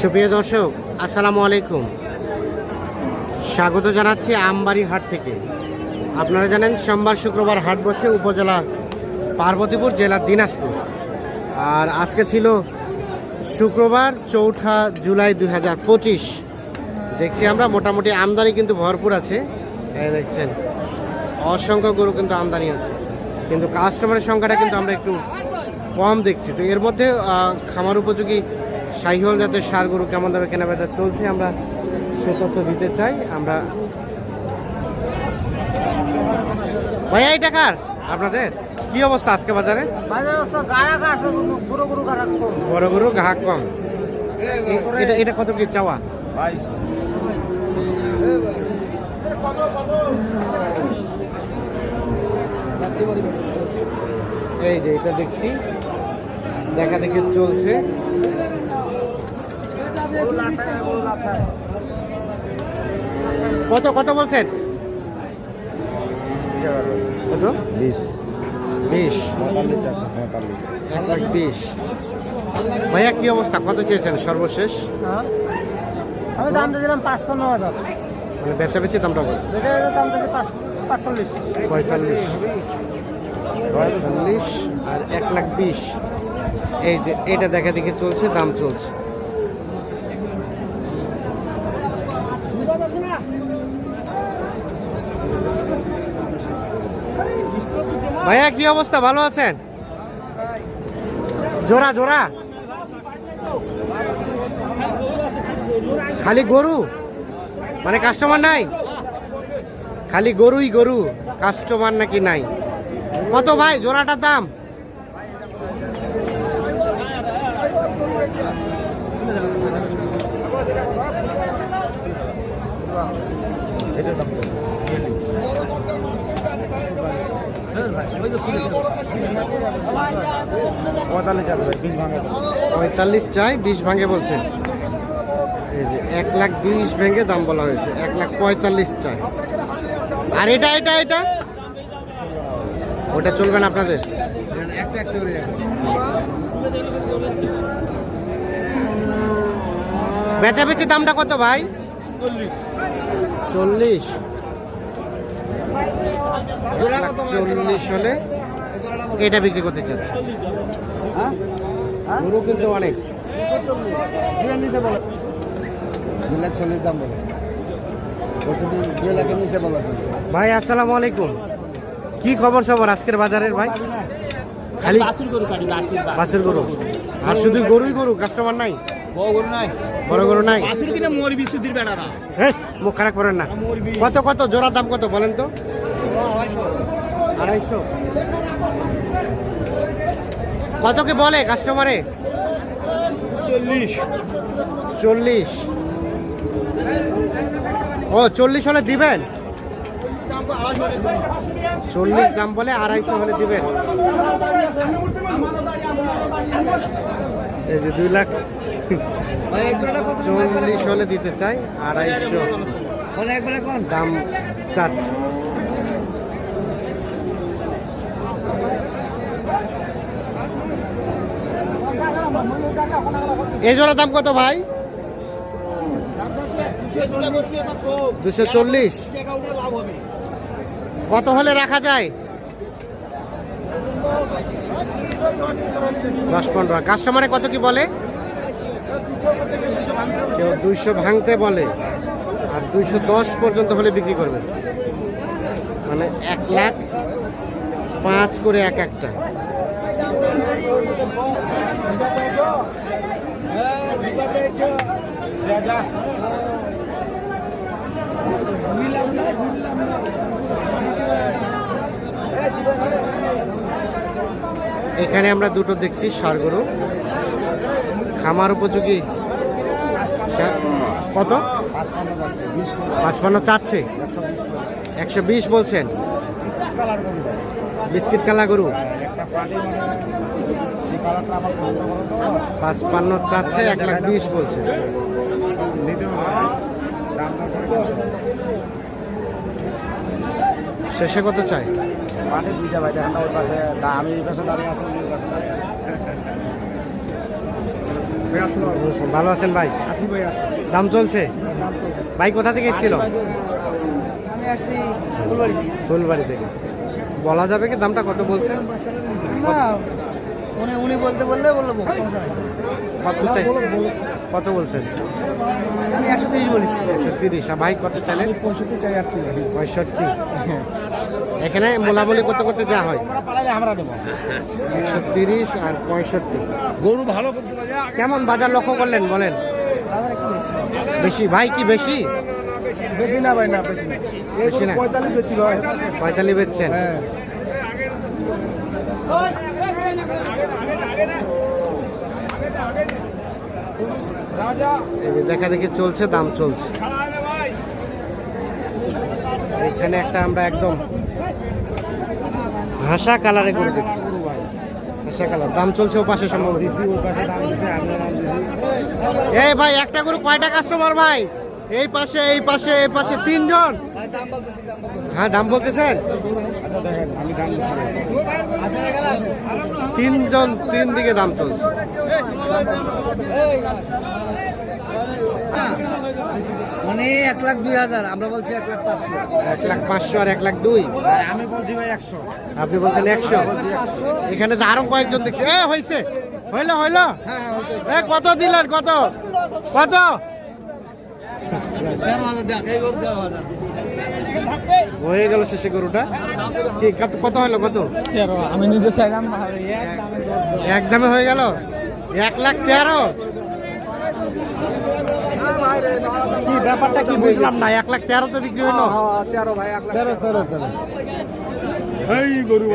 সুপ্রিয় দর্শক, আসসালামু আলাইকুম। স্বাগত জানাচ্ছি আমবাড়ি হাট থেকে। আপনারা জানেন, সোমবার শুক্রবার হাট বসে উপজেলা পার্বতীপুর জেলা দিনাজপুর। আর আজকে ছিল শুক্রবার চৌঠা জুলাই দুই হাজার পঁচিশ। দেখছি আমরা, মোটামুটি আমদানি কিন্তু ভরপুর আছে। দেখছেন, অসংখ্য গরু কিন্তু আমদানি আছে কিন্তু কাস্টমারের সংখ্যাটা কিন্তু আমরা একটু কম দেখছি। তো এর মধ্যে খামার উপযোগী শাহিহল জাতের সার গরু কেমন দামে কেনাবেচা চলছে আমরা সে তথ্য দিতে চাই। আমরা ভাইয়া এই টাকার আপনাদের? কি অবস্থা আজকে বাজারে? বাজারে অবস্থা বড় গরু গ্রাহক কম। এটা এটা কত কি চাওয়া? এই যে এটা দেখছি। দেখা দেখি চলছে। কত কত বলছেন? কত? বিশ। বিশ। এক লাখ বিশ ভাইয়া কি অবস্থা? কত চেয়েছেন সর্বশেষ? আমি দামটা দিলাম পাঁচপান্ন হাজার। মানে বেচা বেচি দামটা বেটার দামটা পাঁচ পাঁচচল্লিশ। পঁয়তাল্লিশ। পঁয়তাল্লিশ আর এক লাখ বিশ। এই যে এটা দেখা দেখে চলছে দাম চলছে। ভাইয়া, কি অবস্থা? ভালো আছেন? জোড়া জোড়া। খালি গরু? মানে কাস্টমার নাই? খালি গরুই গরু কাস্টমার নাকি নাই? কত ভাই, জোড়াটার দাম? পঁয়তাল্লিশ চাই, বিশ ভাঙে বলছেন এই যে এক লাখ বিশ ভেঙে দাম বলা হয়েছে, এক লাখ পঁয়তাল্লিশ চাই। আর এটা এটা এটা? ওটা চলবে না আপনাদের? বেচা বেচি দামটা কত ভাই? চল্লিশ। চল্লিশ হলে এটা বিক্রি করতে চাচ্ছে। হ্যাঁ? গরু কিন্তু অনেক। দুই লাখ চল্লিশ দাম বলো। দুই লাখের নিচে বলো ভাই আসসালামু আলাইকুম। কি খবর সবর আজকের বাজারের ভাই? খালি বাসুর গরু। আর শুধু গরুই গরু কাস্টমার নাই? বড় গরু নাই। মুখ খারাপ করেন না। কত কত জোড়ার দাম কত বলেন তো? আড়াইশো। কত কি বলে কাস্টমারে চল্লিশ। চল্লিশ। ও চল্লিশ হলে দিবেন? চল্লিশ দাম বলে আড়াইশো হলে দিবেন। এই যে দুই লাখ চল্লিশ হলে দিতে চাই, আড়াইশো। দাম চাচ্ছে। এই জোড়া দাম কত ভাই? দুশো চল্লিশ। কত হলে রাখা যায়? দশ পনেরো কাস্টমারে কত কি বলে? কেউ দুইশো ভাঙতে বলে, আর দুইশো দশ পর্যন্ত হলে বিক্রি করবে। মানে এক লাখ পাঁচ করে এক একটা। এখানে আমরা দুটো দেখছি ষাড় গরু খামার উপযোগী। কত? পাঁচপান্ন চাচ্ছে। একশো বিশ বলছেন। বিস্কিট কালা গরু। পাঁচপান্ন চাচ্ছে, এক লাখ বিশ বলছে শেষে কত চাই পাটে দুইটা ভাই দেখেন ওই পাশে আমি এই পাশে দাঁড়িয়ে আছি ওই পাশে দাঁড়িয়ে আছি। ভালো আছেন ভাই? আসি ভাই আসি দাম চলছে? ভাই কোথা থেকে এসেছিল? আমি আসছি ফুলবাড়ি ফুলবাড়ি থেকে। বলা যাবে কি দামটা কত বলছে? উনি উনি বলতে বললে বলল কত চাই? কত বলছেন? আমি একশো তিরিশ বলেছি। একশো তিরিশ। ভাই কত চাইলেন? পঁয়ষট্টি চাই আসছি পঁয়ষট্টি। এখানে মোলামুলি করতে করতে যা হয়। একশো তিরিশ আর পঁয়ষট্টি। গরু ভালো কেমন বাজার লক্ষ্য করলেন বলেন? বেশি। ভাই কি বেশি? বেশি না ভাই না বেশি না। পঁয়তাল্লিশ ভাই। পঁয়তাল্লিশ বেচছেন? হ্যাঁ। দেখা দেখি চলছে দাম চলছে। এখানে একটা আমরা একদম হাসা কালারে করে হাসা কালার। দাম চলছে ও পাশে সম্ভব। এই ভাই, একটা গরু কয়টা কাস্টমার ভাই? এই পাশে এই পাশে এই পাশে তিনজন? হ্যাঁ দাম বলতেছেন? তিনজন, তিন দিকে দাম চলছে। মানে এক লাখ দুই হাজার আমরা বলছি এক লাখ পাঁচশো। এক লাখ পাঁচশো আর এক লাখ দুই? আমি বলছি ভাই একশো। আপনি বলছেন একশো? এখানে তো আরও কয়েকজন দেখছি। এ হয়েছে হইল হইল? হ্যাঁ হ্যাঁ এ কত দিলেন কত? কত? হয়ে গেল শেষে গরুটা? কি কত কত হলো কত? আমি নিজে চাইলাম একদমে হয়ে গেল? এক লাখ তেরো? কি ব্যাপারটা কি বুঝলাম না এক লাখ তেরো তো বিক্রি হলো তেরো ভাই এক তেরো তেরো। তেরো এই গরু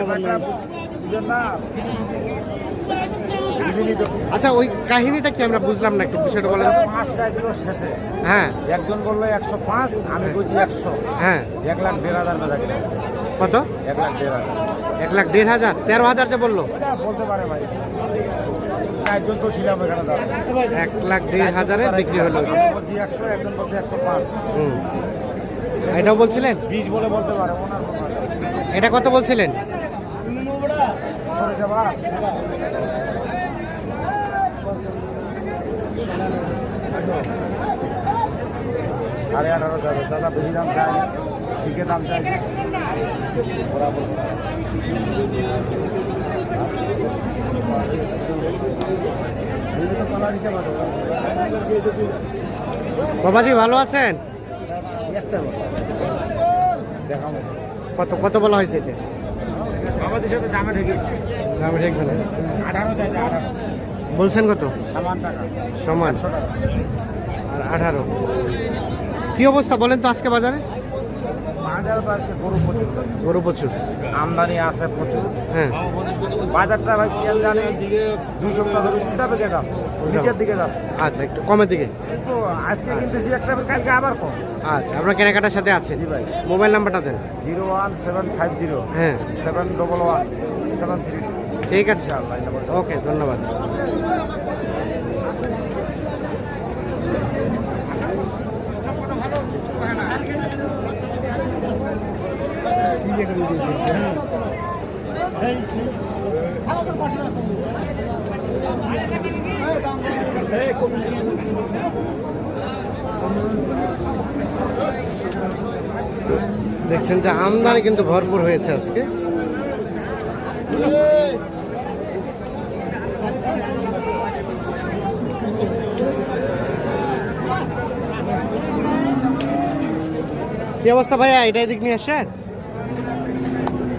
আচ্ছা ওই কাহিনীটা কি আমরা বুঝলাম না একটু বিষয়টা বলেন। পাঁচ চাইছিল শেষে। হ্যাঁ। একজন বলল একশো পাঁচ আমি বলছি একশো। হ্যাঁ। এক লাখ দেড় হাজার বেচা কত? এক লাখ দেড় হাজার। এক লাখ দেড় হাজার তেরো হাজার যে বলল। বলতে পারে ভাই। চারজন তো ছিলাম এখানে এক লাখ দেড় হাজারে বিক্রি হলো। বলছি একশো একজন বলছে একশো পাঁচ। এটাও বলছিলেন? বীজ বলে বলতে পারে এটা কত বলছিলেন? সাড়ে আঠারো যাবে দাদা বেশি দাম চাই শিখে দাম চাই। বাবাজি ভালো আছেন? কত কত বলা হয়েছে এটা আমাদের সাথে দামে ঠেকে আমি দেখবেন আঠারো বলছেন কত? সামান সমান। আর আঠারো। কি অবস্থা বলেন তো আজকে বাজারে? বাজার তো আজকে গরু প্রচুর। গরু প্রচুর। আমদানি আছে প্রচুর। হ্যাঁ। বাজারটা ভাই কেন জানে দুই সপ্তাহ ধরে উল্টা দিকে যাচ্ছে নিচের দিকে যাচ্ছে। আচ্ছা একটু কমের দিকে। কিন্তু আজকে কিনতেছি একটা কালকে আবার কম। আচ্ছা আপনার কেনাকাটার সাথে আছেন জি ভাই। মোবাইল নাম্বারটা দেন। Zero one seven five zero. হ্যাঁ। Seven double one seven three. ঠিক আছে। ওকে ধন্যবাদ। দেখছেন যে আমদানি কিন্তু ভরপুর হয়েছে আজকে। কি অবস্থা ভাইয়া? এটাই দিক নিয়ে আসছেন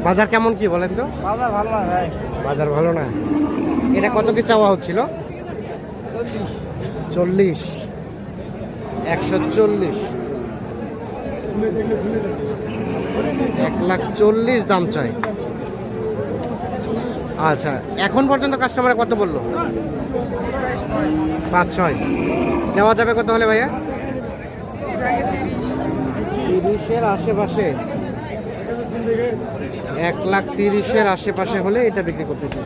বাজার কেমন কি বলেন তো? বাজার ভালো না ভাই। বাজার ভালো না। এটা কত কি চাওয়া হচ্ছিল? চল্লিশ। একশো চল্লিশ। এক লাখ চল্লিশ দাম চাই। আচ্ছা এখন পর্যন্ত কাস্টমারে কত বলল? পাঁচ ছয়। দেওয়া যাবে কত হলে ভাইয়া? তিরিশের আশেপাশে। এক লাখ তিরিশের আশেপাশে হলে এটা বিক্রি করতে চাই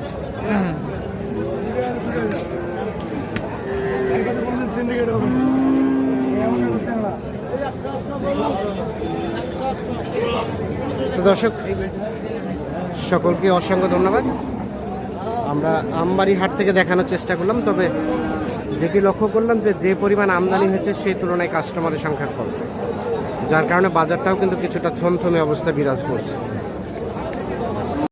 তো দর্শক, সকলকে অসংখ্য ধন্যবাদ। আমরা আমবাড়ি হাট থেকে দেখানোর চেষ্টা করলাম, তবে যেটি লক্ষ্য করলাম যে যে পরিমাণ আমদানি হয়েছে, সেই তুলনায় কাস্টমারের সংখ্যা কম। যার কারণে বাজারটাও কিন্তু কিছুটা থমথমে অবস্থা বিরাজ করছে।